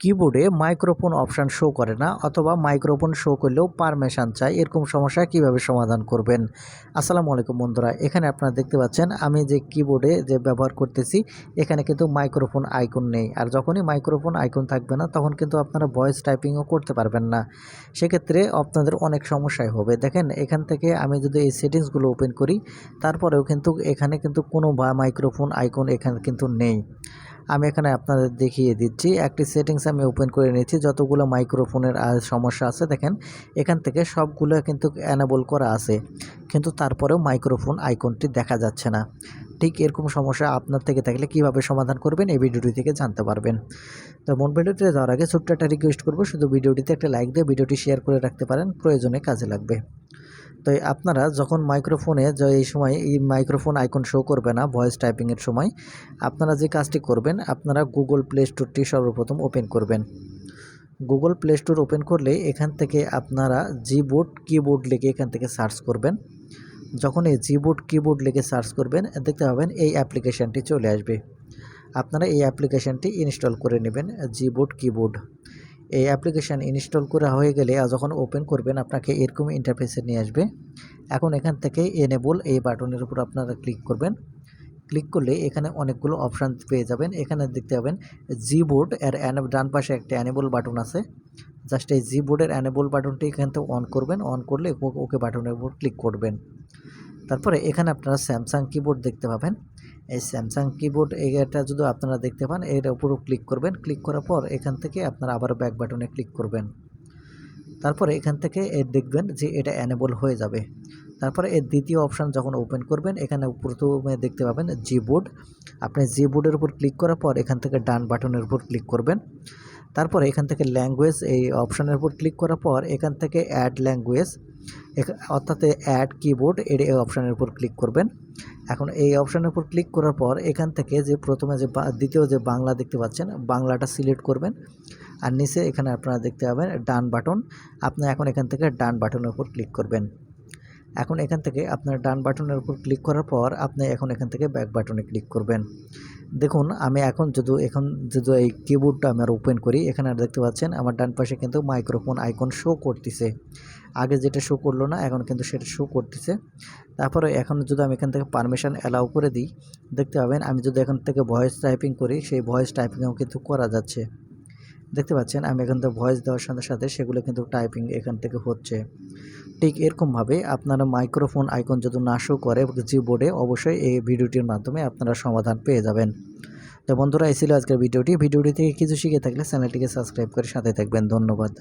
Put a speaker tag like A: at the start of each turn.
A: কিবোর্ডে microphone option show করে না অথবা মাইক্রোফোন শো করলেও পারমিশন চাই, এরকম সমস্যা কীভাবে সমাধান করবেন? আসসালামু আলাইকুম বন্ধুরা, এখানে আপনারা দেখতে পাচ্ছেন আমি যে কিবোর্ডে যে ব্যবহার করতেছি, এখানে কিন্তু মাইক্রোফোন আইকন নেই। আর যখনই মাইক্রোফোন আইকন থাকবে না, তখন কিন্তু আপনারা ভয়েস টাইপিংও করতে পারবেন না। সেক্ষেত্রে আপনাদের অনেক সমস্যাই হবে। দেখেন, এখান থেকে আমি যদি এই সেটিংসগুলো ওপেন করি, তারপরেও কিন্তু এখানে কিন্তু কোনো বা মাইক্রোফোন আইকন এখানে কিন্তু নেই। আমি এখানে আপনাদের দেখিয়ে দিচ্ছি। একটি সেটিংস আমি ওপেন করে নিয়েছি। যতগুলো মাইক্রোফোনের সমস্যা আছে, দেখেন, এখান থেকে সবগুলো কিন্তু অ্যানেবল করা আছে। কিন্তু তারপরেও মাইক্রোফোন আইকনটি দেখা যাচ্ছে না। ঠিক এরকম সমস্যা আপনার থেকে থাকলে কীভাবে সমাধান করবেন, এই ভিডিওটি থেকে জানতে পারবেন। তো মন ভিডিওটিতে যাওয়ার আগে ছোট্ট একটা রিকোয়েস্ট করব। শুধু ভিডিওটিতে একটা লাইক দিয়ে ভিডিওটি শেয়ার করে রাখতে পারেন। প্রয়োজনে কাজে লাগবে। তো আপনারা যখন মাইক্রোফোনে যে এই সময় এই মাইক্রোফোন আইকন শো করবে না, ভয়েস টাইপিংয়ের সময়, আপনারা যে কাজটি করবেন, আপনারা গুগল প্লে স্টোরটি সর্বপ্রথম ওপেন করবেন। গুগল প্লে স্টোর ওপেন করলে এখান থেকে আপনারা জিবোর্ড, কিবোর্ড লিখে এখান থেকে সার্চ করবেন। যখন এই জিবোর্ড, কিবোর্ড লিখে সার্চ করবেন, দেখতে পাবেন এই অ্যাপ্লিকেশানটি চলে আসবে। আপনারা এই অ্যাপ্লিকেশানটি ইনস্টল করে নেবেন, জিবোর্ড, কিবোর্ড। এই অ্যাপ্লিকেশান ইনস্টল করা হয়ে গেলে যখন ওপেন করবেন, আপনাকে এরকম ইন্টারফেসে নিয়ে আসবে। এখন এখান থেকে এনেবল এই বাটনের উপর আপনারা ক্লিক করবেন। ক্লিক করলে এখানে অনেকগুলো অপশান পেয়ে যাবেন। এখানে দেখতে পাবেন জি বোর্ড এর ডান পাশে একটা অ্যানেবল বাটন আছে। জাস্ট এই জি বোর্ডের অ্যানেবল বাটনটি এখান থেকে অন করবেন। অন করলে ওকে বাটনের উপর ক্লিক করবেন। তারপরে এখানে আপনারা স্যামসাং কিবোর্ড দেখতে পাবেন। এই স্যামসাং কিবোর্ড এটা যদি আপনারা দেখতে পান এর উপরও ক্লিক করবেন। ক্লিক করার পর এখান থেকে আপনারা আবার ব্যাক বাটনে ক্লিক করবেন। তারপরে এখান থেকে দেখবেন যে এটা অ্যানেবল হয়ে যাবে। তারপরে এর দ্বিতীয় অপশান যখন ওপেন করবেন, এখানে প্রথমে দেখতে পাবেন জি বোর্ড আপনি জি বোর্ডের উপর ক্লিক করার পর এখান থেকে ডান বাটনের উপর ক্লিক করবেন। তারপরে এখান থেকে ল্যাঙ্গুয়েজ এই অপশানের উপর ক্লিক করার পর এখান থেকে অ্যাড ল্যাঙ্গুয়েজ অর্থাৎ অ্যাড কিবোর্ড এর এই অপশানের উপর ক্লিক করবেন। এখন এই অপশানের উপর ক্লিক করার পর এখান থেকে যে প্রথমে যে দ্বিতীয় যে বাংলা দেখতে পাচ্ছেন, বাংলাটা সিলেক্ট করবেন। আর নিচে এখানে আপনারা দেখতে পাবেন ডান বাটন আপনি এখন এখান থেকে ডান বাটনের উপর ক্লিক করবেন। এখন এখান থেকে আপনার ডান বাটনের উপর ক্লিক করার পর আপনি এখন এখান থেকে ব্যাক বাটনে ক্লিক করবেন। দেখুন, আমি এখন যদি এখন যদি এই কিবোর্ডটা আমার ওপেন করি, এখানে আর দেখতে পাচ্ছেন, আমার ডান পাশে কিন্তু মাইক্রোফোন আইকন শো করতেছে। আগে যেটা শো করল না, এখন কিন্তু সেটা শো করতেছে। তারপরে এখন যদি আমি এখান থেকে পারমিশন অ্যালাউ করে দিই, দেখতে পাবেন, আমি যদি এখান থেকে ভয়েস টাইপিং করি, সেই ভয়েস টাইপিংও কিন্তু করা যাচ্ছে। দেখতে পাচ্ছেন, আমি এখান থেকে ভয়েস দেওয়ার সাথে সাথে সেগুলো কিন্তু টাইপিং এখান থেকে হচ্ছে। ঠিক এরকমভাবে আপনারা মাইক্রোফোন আইকন যদি না শো করে বোর্ডে অবশ্যই এই ভিডিওটির মাধ্যমে আপনারা সমাধান পেয়ে যাবেন। তো বন্ধুরা, এই ছিল আজকের ভিডিওটি। ভিডিওটি থেকে কিছু শিখে থাকলে চ্যানেলটিকে সাবস্ক্রাইব করে সাথে থাকবেন। ধন্যবাদ।